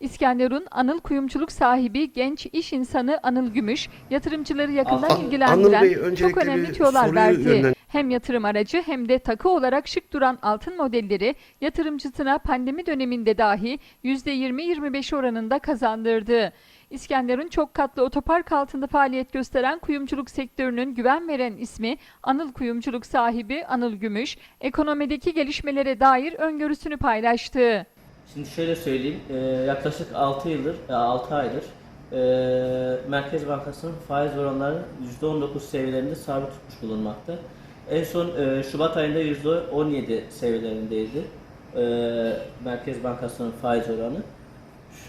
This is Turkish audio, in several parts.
İskenderun Anıl Kuyumculuk sahibi genç iş insanı Anıl Gümüş, yatırımcıları yakından An- Anıl ilgilendiren Bey, çok önemli tüyolar verdi. yönlen- Hem yatırım aracı hem de takı olarak şık duran altın modelleri yatırımcısına pandemi döneminde dahi %20-25 oranında kazandırdı. İskenderun çok katlı otopark altında faaliyet gösteren kuyumculuk sektörünün güven veren ismi Anıl Kuyumculuk sahibi Anıl Gümüş, ekonomideki gelişmelere dair öngörüsünü paylaştı. Şimdi şöyle söyleyeyim, e, yaklaşık 6 yıldır, 6 aydır e, Merkez Bankası'nın faiz oranları %19 seviyelerinde sabit tutmuş bulunmakta. En son e, Şubat ayında %17 seviyelerindeydi e, Merkez Bankası'nın faiz oranı.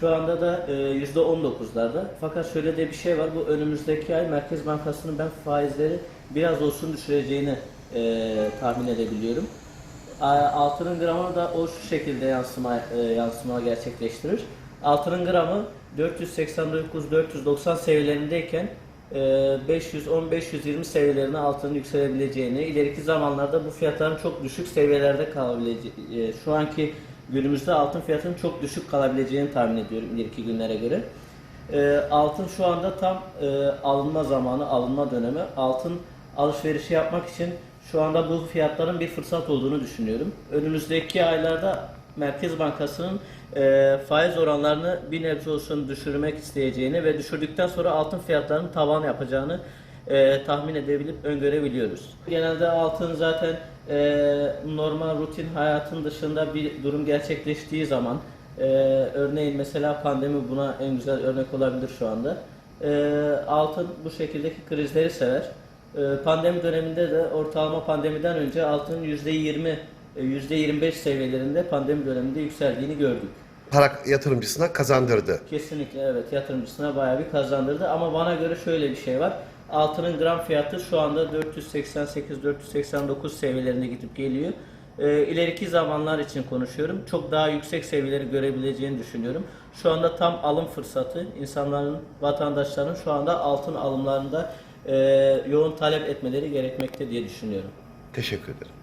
Şu anda da e, %19'larda. Fakat şöyle de bir şey var, bu önümüzdeki ay Merkez Bankası'nın ben faizleri biraz olsun düşüreceğini e, tahmin edebiliyorum. Altının gramı da o şu şekilde yansıma e, yansıma gerçekleştirir. Altının gramı 489-490 seviyelerindeyken e, 510-520 seviyelerine altının yükselebileceğini, ileriki zamanlarda bu fiyatların çok düşük seviyelerde kalabileceğini, e, şu anki günümüzde altın fiyatının çok düşük kalabileceğini tahmin ediyorum ileriki günlere göre. E, altın şu anda tam e, alınma zamanı, alınma dönemi. Altın alışverişi yapmak için şu anda bu fiyatların bir fırsat olduğunu düşünüyorum. Önümüzdeki aylarda Merkez Bankası'nın e, faiz oranlarını bir nebze olsun düşürmek isteyeceğini ve düşürdükten sonra altın fiyatlarının tavan yapacağını e, tahmin edebilip öngörebiliyoruz. Genelde altın zaten e, normal rutin hayatın dışında bir durum gerçekleştiği zaman e, örneğin mesela pandemi buna en güzel örnek olabilir şu anda. E, altın bu şekildeki krizleri sever. E, pandemi döneminde de ortalama pandemiden önce altının %20 e, %25 seviyelerinde pandemi döneminde yükseldiğini gördük. para yatırımcısına kazandırdı. Kesinlikle evet yatırımcısına bayağı bir kazandırdı ama bana göre şöyle bir şey var. Altının gram fiyatı şu anda 488-489 seviyelerine gidip geliyor. Ee, ileriki zamanlar için konuşuyorum. Çok daha yüksek seviyeleri görebileceğini düşünüyorum. Şu anda tam alım fırsatı. İnsanların, vatandaşların şu anda altın alımlarında e, yoğun talep etmeleri gerekmekte diye düşünüyorum. Teşekkür ederim.